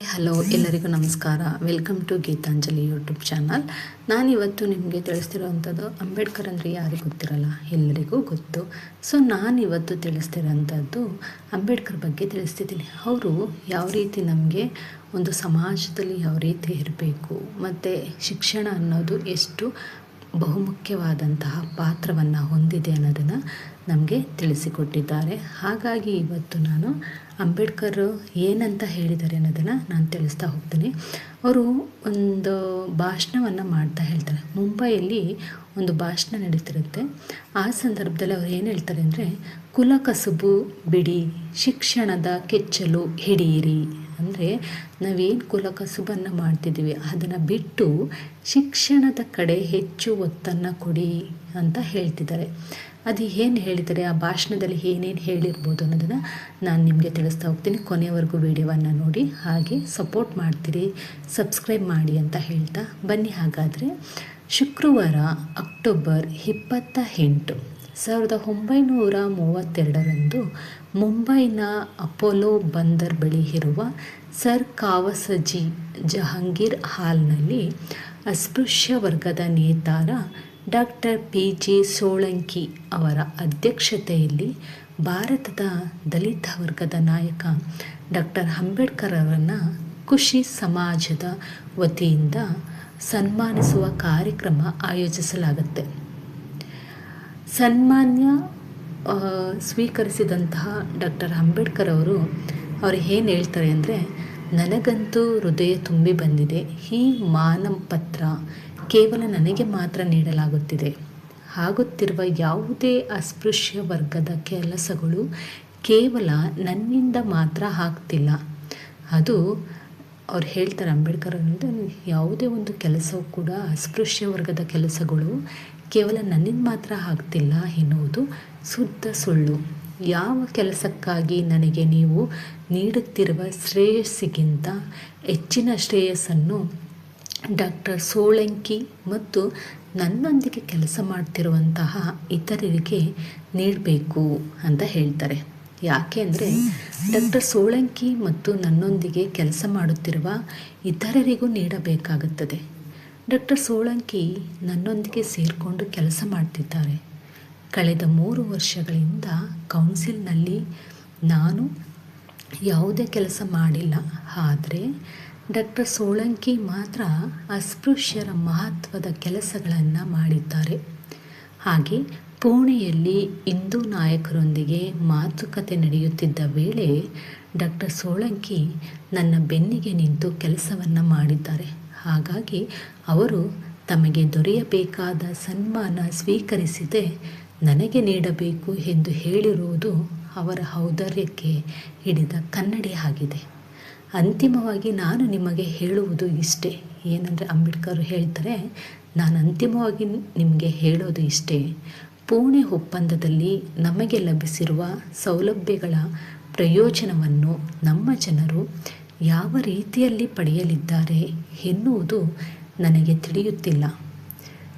Hello, ಎಲ್ಲರಿಗೂ ನಮಸ್ಕಾರ. Welcome to Geetanjali YouTube channel ನಾನಿವತ್ತು ನಿಮಗೆ ತಿಳಿಸ್ತಿರೋವಂಥದ್ದು ಅಂಬೇಡ್ಕರ್ ಅಂದರೆ ಯಾರಿಗೂ ಗೊತ್ತಿರಲ್ಲ, ಎಲ್ಲರಿಗೂ ಗೊತ್ತು. ಸೊ ನಾನಿವತ್ತು ತಿಳಿಸ್ತಿರೋಂಥದ್ದು ಅಂಬೇಡ್ಕರ್ ಬಗ್ಗೆ ತಿಳಿಸ್ತಿದ್ದೀನಿ. ಅವರು ಯಾವ ರೀತಿ ನಮಗೆ ಒಂದು ಸಮಾಜದಲ್ಲಿ ಯಾವ ರೀತಿ ಇರಬೇಕು, ಮತ್ತು ಶಿಕ್ಷಣ ಅನ್ನೋದು ಎಷ್ಟು ಬಹುಮುಖ್ಯವಾದಂತಹ ಪಾತ್ರವನ್ನು ಹೊಂದಿದೆ ಅನ್ನೋದನ್ನು ನಮಗೆ ತಿಳಿಸಿಕೊಟ್ಟಿದ್ದಾರೆ. ಹಾಗಾಗಿ ಇವತ್ತು ನಾನು ಅಂಬೇಡ್ಕರ್ ಏನಂತ ಹೇಳಿದ್ದಾರೆ ಅನ್ನೋದನ್ನು ನಾನು ತಿಳಿಸ್ತಾ ಹೋಗ್ತೀನಿ. ಅವರು ಒಂದು ಭಾಷಣವನ್ನು ಮಾಡ್ತಾ ಹೇಳ್ತಾರೆ. ಮುಂಬೈಯಲ್ಲಿ ಒಂದು ಭಾಷಣ ನಡೀತಿರುತ್ತೆ. ಆ ಸಂದರ್ಭದಲ್ಲಿ ಅವ್ರು ಏನು ಹೇಳ್ತಾರೆ ಅಂದರೆ, ಕುಲ ಕಸುಬು ಬಿಡಿ, ಶಿಕ್ಷಣದ ಕೆಚ್ಚಲು ಹಿಡಿಯಿರಿ. ಅಂದರೆ ನಾವೇನು ಕುಲ ಕಸುಬನ್ನು ಮಾಡ್ತಿದ್ದೀವಿ, ಅದನ್ನು ಬಿಟ್ಟು ಶಿಕ್ಷಣದ ಕಡೆ ಹೆಚ್ಚು ಒತ್ತನ್ನು ಕೊಡಿ ಅಂತ ಹೇಳ್ತಿದ್ದಾರೆ. ಅದು ಏನು ಹೇಳಿದ್ದಾರೆ, ಆ ಭಾಷಣದಲ್ಲಿ ಏನೇನು ಹೇಳಿರ್ಬೋದು ಅನ್ನೋದನ್ನು ನಾನು ನಿಮಗೆ ತಿಳಿಸ್ತಾ ಹೋಗ್ತೀನಿ. ಕೊನೆಯವರೆಗೂ ವಿಡಿಯೋವನ್ನು ನೋಡಿ, ಹಾಗೆ ಸಪೋರ್ಟ್ ಮಾಡ್ತೀರಿ ಸಬ್ಸ್ಕ್ರೈಬ್ ಮಾಡಿ ಅಂತ ಹೇಳ್ತಾ ಬನ್ನಿ. ಹಾಗಾದರೆ ಶುಕ್ರವಾರ ಅಕ್ಟೋಬರ್ ಇಪ್ಪತ್ತ ಎಂಟು. ಸಾವಿರದ ಒಂಬೈನೂರ ಮೂವತ್ತೆರಡರಂದು ಮುಂಬೈನ ಅಪೋಲೋ ಬಂದರ್ ಬಳಿ ಇರುವ ಸರ್ ಕಾವಸಜಿ ಜಹಾಂಗೀರ್ ಹಾಲ್ನಲ್ಲಿ ಅಸ್ಪೃಶ್ಯ ವರ್ಗದ ನೇತಾರ ಡಾಕ್ಟರ್ ಪಿ ಜಿ ಸೋಳಂಕಿ ಅವರ ಅಧ್ಯಕ್ಷತೆಯಲ್ಲಿ ಭಾರತದ ದಲಿತ ವರ್ಗದ ನಾಯಕ ಡಾಕ್ಟರ್ ಅಂಬೇಡ್ಕರ್ ಅವರನ್ನು ಖುಷಿ ಸಮಾಜದ ವತಿಯಿಂದ ಸನ್ಮಾನಿಸುವ ಕಾರ್ಯಕ್ರಮ ಆಯೋಜಿಸಲಾಗುತ್ತೆ. ಸನ್ಮಾನ್ಯ ಸ್ವೀಕರಿಸಿದಂತಹ ಡಾಕ್ಟರ್ ಅಂಬೇಡ್ಕರ್ ಅವರು ಅವರು ಏನು ಹೇಳ್ತಾರೆ ಅಂದರೆ, ನನಗಂತೂ ಹೃದಯ ತುಂಬಿ ಬಂದಿದೆ. ಈ ಮಾನಪತ್ರ ಕೇವಲ ನನಗೆ ಮಾತ್ರ ನೀಡಲಾಗುತ್ತಿದೆ. ಆಗುತ್ತಿರುವ ಯಾವುದೇ ಅಸ್ಪೃಶ್ಯ ವರ್ಗದ ಕೆಲಸಗಳು ಕೇವಲ ನನ್ನಿಂದ ಮಾತ್ರ ಆಗ್ತಿಲ್ಲ. ಅದು ಅವ್ರು ಹೇಳ್ತಾರೆ, ಅಂಬೇಡ್ಕರ್ ಅಂದರೆ ಯಾವುದೇ ಒಂದು ಕೆಲಸವು ಕೂಡ ಅಸ್ಪೃಶ್ಯ ವರ್ಗದ ಕೆಲಸಗಳು ಕೇವಲ ನನ್ನಿಂದ ಮಾತ್ರ ಆಗ್ತಿಲ್ಲ ಎನ್ನುವುದು ಶುದ್ಧ ಸುಳ್ಳು. ಯಾವ ಕೆಲಸಕ್ಕಾಗಿ ನನಗೆ ನೀವು ನೀಡುತ್ತಿರುವ ಶ್ರೇಯಸ್ಸಿಗಿಂತ ಹೆಚ್ಚಿನ ಶ್ರೇಯಸ್ಸನ್ನು ಡಾಕ್ಟರ್ ಸೋಳಂಕಿ ಮತ್ತು ನನ್ನೊಂದಿಗೆ ಕೆಲಸ ಮಾಡ್ತಿರುವಂತಹ ಇತರರಿಗೆ ನೀಡಬೇಕು ಅಂತ ಹೇಳ್ತಾರೆ. ಯಾಕೆ ಅಂದರೆ ಡಾಕ್ಟರ್ ಸೋಳಂಕಿ ಮತ್ತು ನನ್ನೊಂದಿಗೆ ಕೆಲಸ ಮಾಡುತ್ತಿರುವ ಇತರರಿಗೂ ನೀಡಬೇಕಾಗುತ್ತದೆ. ಡಾಕ್ಟರ್ ಸೋಳಂಕಿ ನನ್ನೊಂದಿಗೆ ಸೇರಿಕೊಂಡು ಕೆಲಸ ಮಾಡ್ತಿದ್ದಾರೆ. ಕಳೆದ ಮೂರು ವರ್ಷಗಳಿಂದ ಕೌನ್ಸಿಲ್ನಲ್ಲಿ ನಾನು ಯಾವುದೇ ಕೆಲಸ ಮಾಡಿಲ್ಲ. ಆದರೆ ಡಾಕ್ಟರ್ ಸೋಳಂಕಿ ಮಾತ್ರ ಅಸ್ಪೃಶ್ಯರ ಮಹತ್ವದ ಕೆಲಸಗಳನ್ನು ಮಾಡಿದ್ದಾರೆ. ಹಾಗೆ ಪುಣೆಯಲ್ಲಿ ಹಿಂದೂ ನಾಯಕರೊಂದಿಗೆ ಮಾತುಕತೆ ನಡೆಯುತ್ತಿದ್ದ ವೇಳೆ ಡಾಕ್ಟರ್ ಸೋಳಂಕಿ ನನ್ನ ಬೆನ್ನಿಗೆ ನಿಂತು ಕೆಲಸವನ್ನು ಮಾಡಿದ್ದಾರೆ. ಹಾಗಾಗಿ ಅವರು ತಮಗೆ ದೊರೆಯಬೇಕಾದ ಸನ್ಮಾನ ಸ್ವೀಕರಿಸಿದೆ, ನನಗೆ ನೀಡಬೇಕು ಎಂದು ಹೇಳಿರುವುದು ಅವರ ಔದಾರ್ಯಕ್ಕೆ ಹಿಡಿದ ಕನ್ನಡಿ ಆಗಿದೆ. ಅಂತಿಮವಾಗಿ ನಾನು ನಿಮಗೆ ಹೇಳುವುದು ಇಷ್ಟೇ. ಏನಂದರೆ ಅಂಬೇಡ್ಕರ್ ಹೇಳ್ತಾರೆ, ನಾನು ಅಂತಿಮವಾಗಿ ನಿಮಗೆ ಹೇಳೋದು ಇಷ್ಟೇ. ಪುಣೆ ಒಪ್ಪಂದದಲ್ಲಿ ನಮಗೆ ಲಭಿಸಿರುವ ಸೌಲಭ್ಯಗಳ ಪ್ರಯೋಜನವನ್ನು ನಮ್ಮ ಜನರು ಯಾವ ರೀತಿಯಲ್ಲಿ ಪಡೆಯಲಿದ್ದಾರೆ ಎನ್ನುವುದು ನನಗೆ ತಿಳಿಯುತ್ತಿಲ್ಲ.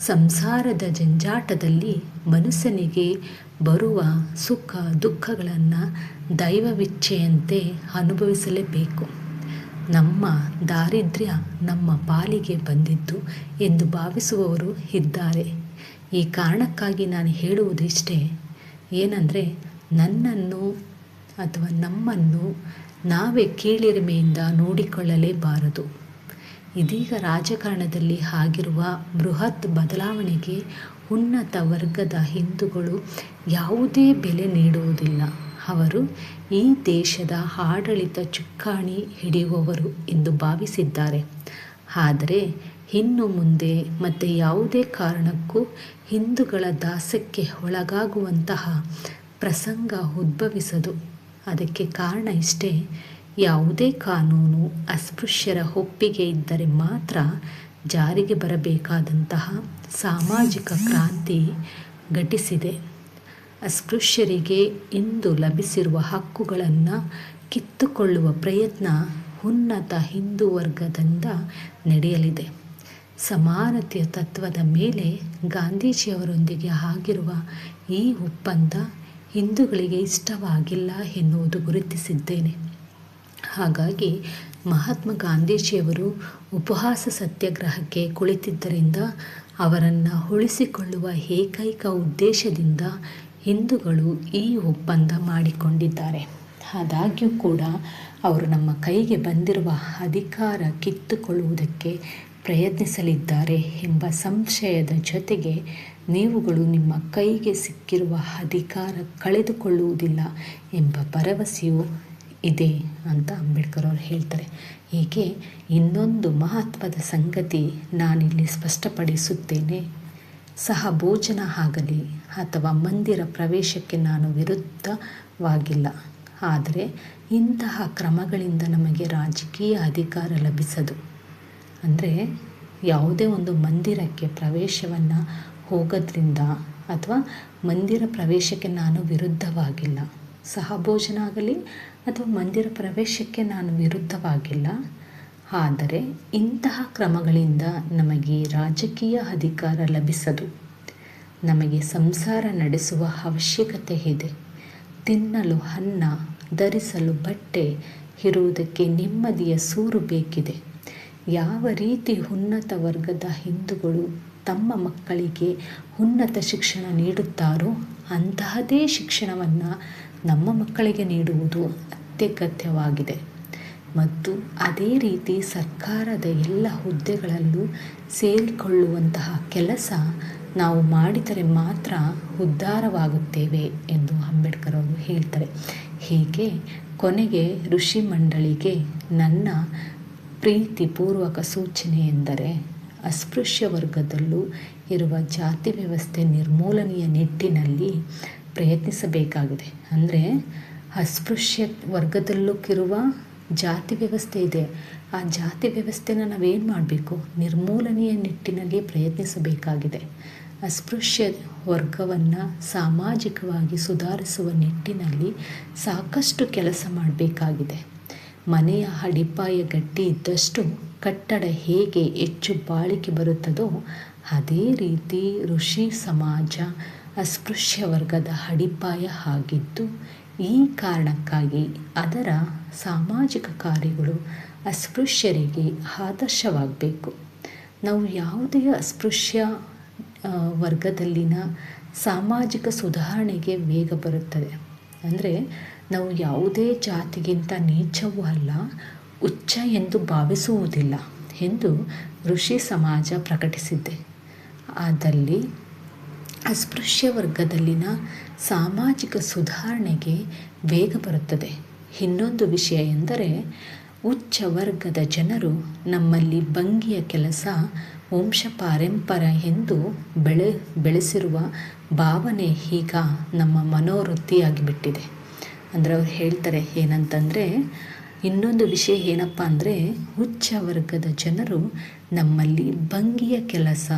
ಸಂಸಾರದ ಜಂಜಾಟದಲ್ಲಿ ಮನುಷ್ಯನಿಗೆ ಬರುವ ಸುಖ ದುಃಖಗಳನ್ನು ದೈವವಿಚ್ಛೆಯಂತೆ ಅನುಭವಿಸಲೇಬೇಕು. ನಮ್ಮ ದಾರಿದ್ರ್ಯ ನಮ್ಮ ಪಾಲಿಗೆ ಬಂದಿದ್ದು ಎಂದು ಭಾವಿಸುವವರು ಇದ್ದಾರೆ. ಈ ಕಾರಣಕ್ಕಾಗಿ ನಾನು ಹೇಳುವುದಿಷ್ಟೇ ಏನಂದರೆ, ನನ್ನನ್ನು ಅಥವಾ ನಮ್ಮನ್ನು ನಾವೇ ಕೀಳಿರಿಮೆಯಿಂದ ನೋಡಿಕೊಳ್ಳಲೇಬಾರದು. ಇದೀಗ ರಾಜಕಾರಣದಲ್ಲಿ ಆಗಿರುವ ಬೃಹತ್ ಬದಲಾವಣೆಗೆ ಉನ್ನತ ವರ್ಗದ ಹಿಂದೂಗಳು ಯಾವುದೇ ಬೆಲೆ ನೀಡುವುದಿಲ್ಲ. ಅವರು ಈ ದೇಶದ ಆಡಳಿತ ಚುಕ್ಕಾಣಿ ಹಿಡಿಯುವವರು ಎಂದು ಭಾವಿಸಿದ್ದಾರೆ. ಆದರೆ ಇನ್ನು ಮುಂದೆ ಮತ್ತೆ ಯಾವುದೇ ಕಾರಣಕ್ಕೂ ಹಿಂದೂಗಳ ದಾಸಕ್ಕೆ ಒಳಗಾಗುವಂತಹ ಪ್ರಸಂಗ ಉದ್ಭವಿಸದು. ಅದಕ್ಕೆ ಕಾರಣ ಇಷ್ಟೇ, ಯಾವುದೇ ಕಾನೂನು ಅಸ್ಪೃಶ್ಯರ ಒಪ್ಪಿಗೆ ಇದ್ದರೆ ಮಾತ್ರ ಜಾರಿಗೆ ಬರಬೇಕಾದಂತಹ ಸಾಮಾಜಿಕ ಕ್ರಾಂತಿ ಘಟಿಸಿದೆ. ಅಸ್ಪೃಶ್ಯರಿಗೆ ಇಂದು ಲಭಿಸಿರುವ ಹಕ್ಕುಗಳನ್ನು ಕಿತ್ತುಕೊಳ್ಳುವ ಪ್ರಯತ್ನ ಉನ್ನತ ಹಿಂದೂ ವರ್ಗದಿಂದ ನಡೆಯಲಿದೆ. ಸಮಾನತೆಯ ತತ್ವದ ಮೇಲೆ ಗಾಂಧೀಜಿಯವರೊಂದಿಗೆ ಆಗಿರುವ ಈ ಒಪ್ಪಂದ ಹಿಂದೂಗಳಿಗೆ ಇಷ್ಟವಾಗಿಲ್ಲ ಎನ್ನುವುದು ಗುರುತಿಸಿದ್ದೇನೆ. ಹಾಗಾಗಿ ಮಹಾತ್ಮ ಗಾಂಧೀಜಿಯವರು ಉಪವಾಸ ಸತ್ಯಾಗ್ರಹಕ್ಕೆ ಕುಳಿತಿದ್ದರಿಂದ ಅವರನ್ನು ಉಳಿಸಿಕೊಳ್ಳುವ ಏಕೈಕ ಉದ್ದೇಶದಿಂದ ಹಿಂದೂಗಳು ಈ ಒಪ್ಪಂದ ಮಾಡಿಕೊಂಡಿದ್ದಾರೆ. ಆದಾಗ್ಯೂ ಕೂಡ ಅವರು ನಮ್ಮ ಕೈಗೆ ಬಂದಿರುವ ಅಧಿಕಾರ ಕಿತ್ತುಕೊಳ್ಳುವುದಕ್ಕೆ ಪ್ರಯತ್ನಿಸಲಿದ್ದಾರೆ ಎಂಬ ಸಂಶಯದ ಜೊತೆಗೆ ನೀವುಗಳು ನಿಮ್ಮ ಕೈಗೆ ಸಿಕ್ಕಿರುವ ಅಧಿಕಾರ ಕಳೆದುಕೊಳ್ಳುವುದಿಲ್ಲ ಎಂಬ ಭರವಸೆಯೂ ಇದೆ ಅಂತ ಅಂಬೇಡ್ಕರ್ ಅವರು ಹೇಳ್ತಾರೆ. ಹೀಗೆ ಇನ್ನೊಂದು ಮಹತ್ವದ ಸಂಗತಿ ನಾನಿಲ್ಲಿ ಸ್ಪಷ್ಟಪಡಿಸುತ್ತೇನೆ. ಸಹ ಭೋಜನ ಆಗಲಿ ಅಥವಾ ಮಂದಿರ ಪ್ರವೇಶಕ್ಕೆ ನಾನು ವಿರುದ್ಧವಾಗಿಲ್ಲ. ಆದರೆ ಇಂತಹ ಕ್ರಮಗಳಿಂದ ನಮಗೆ ರಾಜಕೀಯ ಅಧಿಕಾರ ಲಭಿಸದು. ಅಂದರೆ ಯಾವುದೇ ಒಂದು ಮಂದಿರಕ್ಕೆ ಪ್ರವೇಶವನ್ನು ಹೋಗೋದ್ರಿಂದ ಅಥವಾ ಮಂದಿರ ಪ್ರವೇಶಕ್ಕೆ ನಾನು ವಿರುದ್ಧವಾಗಿಲ್ಲ. ಸಹಭೋಜನ ಆಗಲಿ ಅಥವಾ ಮಂದಿರ ಪ್ರವೇಶಕ್ಕೆ ನಾನು ವಿರುದ್ಧವಾಗಿಲ್ಲ. ಆದರೆ ಇಂತಹ ಕ್ರಮಗಳಿಂದ ನಮಗೆ ರಾಜಕೀಯ ಅಧಿಕಾರ ಲಭಿಸದು. ನಮಗೆ ಸಂಸಾರ ನಡೆಸುವ ಅವಶ್ಯಕತೆ ಇದೆ. ತಿನ್ನಲು ಅನ್ನ, ಧರಿಸಲು ಬಟ್ಟೆ, ಇರುವುದಕ್ಕೆ ನೆಮ್ಮದಿಯ ಸೂರು ಬೇಕಿದೆ. ಯಾವ ರೀತಿ ಉನ್ನತ ವರ್ಗದ ಹಿಂದೂಗಳು ತಮ್ಮ ಮಕ್ಕಳಿಗೆ ಉನ್ನತ ಶಿಕ್ಷಣ ನೀಡುತ್ತಾರೋ ಅಂತಹದೇ ಶಿಕ್ಷಣವನ್ನು ನಮ್ಮ ಮಕ್ಕಳಿಗೆ ನೀಡುವುದು ಅತ್ಯಗತ್ಯವಾಗಿದೆ. ಮತ್ತು ಅದೇ ರೀತಿ ಸರ್ಕಾರದ ಎಲ್ಲ ಹುದ್ದೆಗಳಲ್ಲೂ ಸೇರಿಕೊಳ್ಳುವಂತಹ ಕೆಲಸ ನಾವು ಮಾಡಿದರೆ ಮಾತ್ರ ಉದ್ಧಾರವಾಗುತ್ತೇವೆ ಎಂದು ಅಂಬೇಡ್ಕರ್ ಅವರು ಹೇಳ್ತಾರೆ. ಹೀಗೆ ಕೊನೆಗೆ ಋಷಿ ಮಂಡಳಿಗೆ ನನ್ನ ಪ್ರೀತಿಪೂರ್ವಕ ಸೂಚನೆ ಎಂದರೆ ಅಸ್ಪೃಶ್ಯ ವರ್ಗದಲ್ಲೂ ಇರುವ ಜಾತಿ ವ್ಯವಸ್ಥೆ ನಿರ್ಮೂಲನೆಯ ನಿಟ್ಟಿನಲ್ಲಿ ಪ್ರಯತ್ನಿಸಬೇಕಾಗಿದೆ. ಅಂದರೆ ಅಸ್ಪೃಶ್ಯ ವರ್ಗದಲ್ಲೂ ಇರುವ ಜಾತಿ ವ್ಯವಸ್ಥೆ ಇದೆ. ಆ ಜಾತಿ ವ್ಯವಸ್ಥೆನ ನಾವೇನು ಮಾಡಬೇಕು? ನಿರ್ಮೂಲನೆಯ ನಿಟ್ಟಿನಲ್ಲಿ ಪ್ರಯತ್ನಿಸಬೇಕಾಗಿದೆ. ಅಸ್ಪೃಶ್ಯ ವರ್ಗವನ್ನು ಸಾಮಾಜಿಕವಾಗಿ ಸುಧಾರಿಸುವ ನಿಟ್ಟಿನಲ್ಲಿ ಸಾಕಷ್ಟು ಕೆಲಸ ಮಾಡಬೇಕಾಗಿದೆ. ಮನೆಯ ಅಡಿಪಾಯ ಗಟ್ಟಿ ಇದ್ದಷ್ಟು ಕಟ್ಟಡ ಹೇಗೆ ಹೆಚ್ಚು ಬಾಳಿಕೆ ಬರುತ್ತದೋ ಅದೇ ರೀತಿ ಋಷಿ ಸಮಾಜ ಅಸ್ಪೃಶ್ಯ ವರ್ಗದ ಅಡಿಪಾಯ ಆಗಿದ್ದು, ಈ ಕಾರಣಕ್ಕಾಗಿ ಅದರ ಸಾಮಾಜಿಕ ಕಾರ್ಯಗಳು ಅಸ್ಪೃಶ್ಯರಿಗೆ ಆದರ್ಶವಾಗಬೇಕು. ನಾವು ಯಾವುದೇ ಅಸ್ಪೃಶ್ಯ ವರ್ಗದಲ್ಲಿನ ಸಾಮಾಜಿಕ ಸುಧಾರಣೆಗೆ ವೇಗ ಬರುತ್ತದೆ. ಅಂದರೆ ನಾವು ಯಾವುದೇ ಜಾತಿಗಿಂತ ನೀಚವೂ ಅಲ್ಲ ಉಚ್ಚ ಎಂದು ಭಾವಿಸುವುದಿಲ್ಲ ಎಂದು ಋಷಿ ಸಮಾಜ ಪ್ರಕಟಿಸಿದ್ದೆ ಆದಲ್ಲಿ ಅಸ್ಪೃಶ್ಯ ವರ್ಗದಲ್ಲಿನ ಸಾಮಾಜಿಕ ಸುಧಾರಣೆಗೆ ವೇಗ ಬರುತ್ತದೆ. ಇನ್ನೊಂದು ವಿಷಯ ಎಂದರೆ ಉಚ್ಚ ವರ್ಗದ ಜನರು ನಮ್ಮಲ್ಲಿ ಭಂಗಿಯ ಕೆಲಸ, ವಂಶ ಪಾರಂಪರ ಎಂದು ಬೆಳೆ, ಬೆಳೆಸಿರುವ ಭಾವನೆ ಈಗ ನಮ್ಮ ಮನೋವೃತ್ತಿಯಾಗಿಬಿಟ್ಟಿದೆ. ಅಂದರೆ ಅವ್ರು ಹೇಳ್ತಾರೆ ಏನಂತಂದರೆ, ಇನ್ನೊಂದು ವಿಷಯ ಏನಪ್ಪ ಅಂದರೆ ಉಚ್ಚ ವರ್ಗದ ಜನರು ನಮ್ಮಲ್ಲಿ ಭಂಗಿಯ ಕೆಲಸ,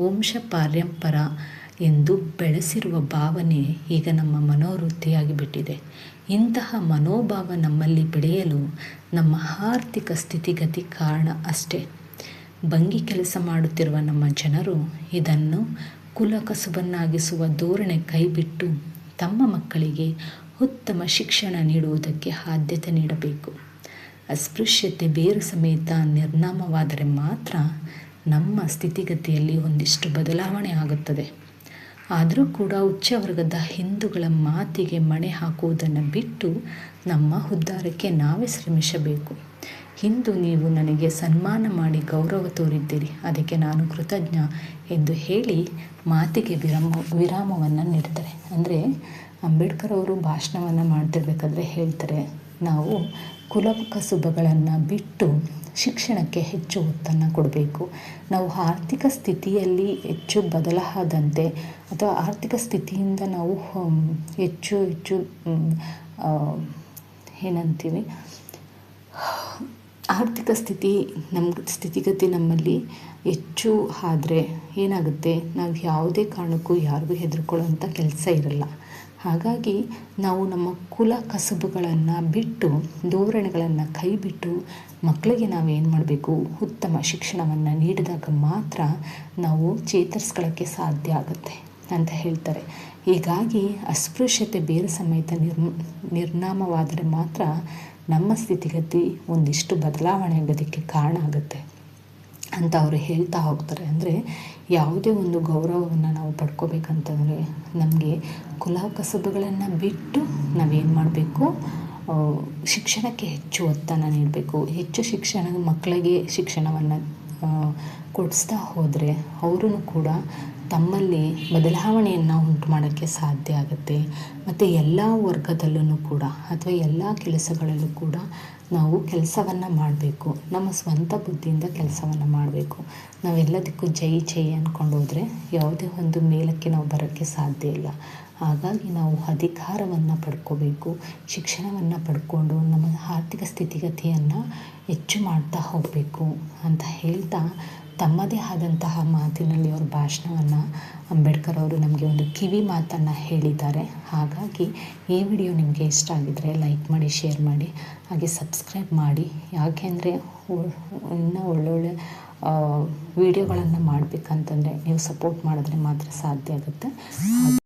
ವಂಶ ಪಾರಂಪರ ಎಂದು ಬೆಳೆಸಿರುವ ಭಾವನೆ ಈಗ ನಮ್ಮ ಮನೋವೃತ್ತಿಯಾಗಿ ಬಿಟ್ಟಿದೆ. ಇಂತಹ ಮನೋಭಾವ ನಮ್ಮಲ್ಲಿ ಬೆಳೆಯಲು ನಮ್ಮ ಆರ್ಥಿಕ ಸ್ಥಿತಿಗತಿ ಕಾರಣ ಅಷ್ಟೇ. ಭಂಗಿ ಕೆಲಸ ಮಾಡುತ್ತಿರುವ ನಮ್ಮ ಜನರು ಇದನ್ನು ಕುಲಕಸುಬನ್ನಾಗಿಸುವ ಧೋರಣೆ ಕೈಬಿಟ್ಟು ತಮ್ಮ ಮಕ್ಕಳಿಗೆ ಉತ್ತಮ ಶಿಕ್ಷಣ ನೀಡುವುದಕ್ಕೆ ಆದ್ಯತೆ ನೀಡಬೇಕು. ಅಸ್ಪೃಶ್ಯತೆ ಬೇರು ಸಮೇತ ನಿರ್ನಾಮವಾದರೆ ಮಾತ್ರ ನಮ್ಮ ಸ್ಥಿತಿಗತಿಯಲ್ಲಿ ಒಂದಿಷ್ಟು ಬದಲಾವಣೆ ಆಗುತ್ತದೆ. ಆದರೂ ಕೂಡ ಉಚ್ಚವರ್ಗದ ಹಿಂದೂಗಳ ಮಾತಿಗೆ ಮಣೆ ಹಾಕುವುದನ್ನು ಬಿಟ್ಟು ನಮ್ಮ ಉದ್ಧಾರಕ್ಕೆ ನಾವೇ ಶ್ರಮಿಸಬೇಕು. ಇಂದು ನೀವು ನನಗೆ ಸನ್ಮಾನ ಮಾಡಿ ಗೌರವ ತೋರಿದ್ದೀರಿ. ಅದಕ್ಕೆ ನಾನು ಕೃತಜ್ಞ ಎಂದು ಹೇಳಿ ಮಾತಿಗೆ ವಿರಾಮ, ವಿರಾಮವನ್ನು ನೀಡ್ತಾರೆ. ಅಂದರೆ ಅಂಬೇಡ್ಕರ್ ಅವರು ಭಾಷಣವನ್ನು ಮಾಡ್ತಿರ್ಬೇಕಾದ್ರೆ ಹೇಳ್ತಾರೆ ನಾವು ಕುಲಕಸುಬಗಳನ್ನು ಬಿಟ್ಟು ಶಿಕ್ಷಣಕ್ಕೆ ಹೆಚ್ಚು ಒತ್ತನ್ನು ಕೊಡಬೇಕು. ನಾವು ಆರ್ಥಿಕ ಸ್ಥಿತಿಯಲ್ಲಿ ಹೆಚ್ಚು ಬದಲಾದಂತೆ ಅಥವಾ ಆರ್ಥಿಕ ಸ್ಥಿತಿಯಿಂದ ನಾವು ಹೆಚ್ಚು ಹೆಚ್ಚು ಏನಂತೀವಿ, ಆರ್ಥಿಕ ಸ್ಥಿತಿ ನಮ್ಮ ಸ್ಥಿತಿಗತಿ ನಮ್ಮಲ್ಲಿ ಹೆಚ್ಚು ಆದರೆ ಏನಾಗುತ್ತೆ? ನಾವು ಯಾವುದೇ ಕಾರಣಕ್ಕೂ ಯಾರಿಗೂ ಹೆದರ್ಕೊಳ್ಳೋಂಥ ಕೆಲಸ ಇರಲ್ಲ. ಹಾಗಾಗಿ ನಾವು ನಮ್ಮ ಕುಲ ಕಸುಬುಗಳನ್ನು ಬಿಟ್ಟು, ಧೋರಣೆಗಳನ್ನು ಕೈಬಿಟ್ಟು ಮಕ್ಕಳಿಗೆ ನಾವು ಏನು ಮಾಡಬೇಕು? ಉತ್ತಮ ಶಿಕ್ಷಣವನ್ನು ನೀಡಿದಾಗ ಮಾತ್ರ ನಾವು ಚೇತರಿಸ್ಕೊಳ್ಳೋಕ್ಕೆ ಸಾಧ್ಯ ಆಗುತ್ತೆ ಅಂತ ಹೇಳ್ತಾರೆ. ಹೀಗಾಗಿ ಅಸ್ಪೃಶ್ಯತೆ ಬೇರೆ ಸಮೇತ ನಿರ್ಮ್, ನಿರ್ನಾಮವಾದರೆ ಮಾತ್ರ ನಮ್ಮ ಸ್ಥಿತಿಗತಿ ಒಂದಿಷ್ಟು ಬದಲಾವಣೆ ಆಗೋದಕ್ಕೆ ಕಾರಣ ಆಗುತ್ತೆ ಅಂತ ಅವರು ಹೇಳ್ತಾ ಹೋಗ್ತಾರೆ. ಅಂದರೆ ಯಾವುದೇ ಒಂದು ಗೌರವವನ್ನು ನಾವು ಪಡ್ಕೋಬೇಕಂತಂದರೆ ನಮಗೆ ಕುಲ ಕಸುಬುಗಳನ್ನು ಬಿಟ್ಟು ನಾವೇನು ಮಾಡಬೇಕು ಶಿಕ್ಷಣಕ್ಕೆ ಹೆಚ್ಚು ಒತ್ತನ್ನು ನೀಡಬೇಕು. ಹೆಚ್ಚು ಶಿಕ್ಷಣ ಮಕ್ಕಳಿಗೆ ಶಿಕ್ಷಣವನ್ನು ಕೊಡಿಸ್ತಾ ಹೋದರೆ ಅವರೂ ಕೂಡ ತಮ್ಮಲ್ಲಿ ಬದಲಾವಣೆಯನ್ನು ಉಂಟು ಮಾಡೋಕ್ಕೆ ಸಾಧ್ಯ ಆಗುತ್ತೆ. ಮತ್ತು ಎಲ್ಲ ವರ್ಗದಲ್ಲೂ ಕೂಡ ಅಥವಾ ಎಲ್ಲ ಕೆಲಸಗಳಲ್ಲೂ ಕೂಡ ನಾವು ಕೆಲಸವನ್ನು ಮಾಡಬೇಕು. ನಮ್ಮ ಸ್ವಂತ ಬುದ್ಧಿಯಿಂದ ಕೆಲಸವನ್ನು ಮಾಡಬೇಕು. ನಾವೆಲ್ಲದಕ್ಕೂ ಜೈ ಜೈ ಅಂದ್ಕೊಂಡು ಹೋದರೆ ಯಾವುದೇ ಒಂದು ಮೇಲಕ್ಕೆ ನಾವು ಬರೋಕ್ಕೆ ಸಾಧ್ಯ ಇಲ್ಲ. ಹಾಗಾಗಿ ನಾವು ಅಧಿಕಾರವನ್ನು ಪಡ್ಕೋಬೇಕು. ಶಿಕ್ಷಣವನ್ನು ಪಡ್ಕೊಂಡು ನಮ್ಮ ಆರ್ಥಿಕ ಸ್ಥಿತಿಗತಿಯನ್ನು ಹೆಚ್ಚು ಮಾಡ್ತಾ ಹೋಗಬೇಕು ಅಂತ ಹೇಳ್ತಾ ತಮ್ಮದೇ ಆದಂತಹ ಮಾತಿನಲ್ಲಿ ಅವ್ರ ಭಾಷಣವನ್ನು ಅಂಬೇಡ್ಕರ್ ಅವರು ನಮಗೆ ಒಂದು ಕಿವಿ ಮಾತನ್ನು ಹೇಳಿದ್ದಾರೆ. ಹಾಗಾಗಿ ಈ ವಿಡಿಯೋ ನಿಮಗೆ ಇಷ್ಟ ಆಗಿದ್ದರೆ ಲೈಕ್ ಮಾಡಿ, ಶೇರ್ ಮಾಡಿ, ಹಾಗೆ ಸಬ್ಸ್ಕ್ರೈಬ್ ಮಾಡಿ. ಯಾಕೆಂದರೆ ಇನ್ನೂ ಒಳ್ಳೊಳ್ಳೆ ವಿಡಿಯೋಗಳನ್ನು ಮಾಡಬೇಕಂತಂದರೆ ನೀವು ಸಪೋರ್ಟ್ ಮಾಡಿದ್ರೆ ಮಾತ್ರ ಸಾಧ್ಯ ಆಗುತ್ತೆ.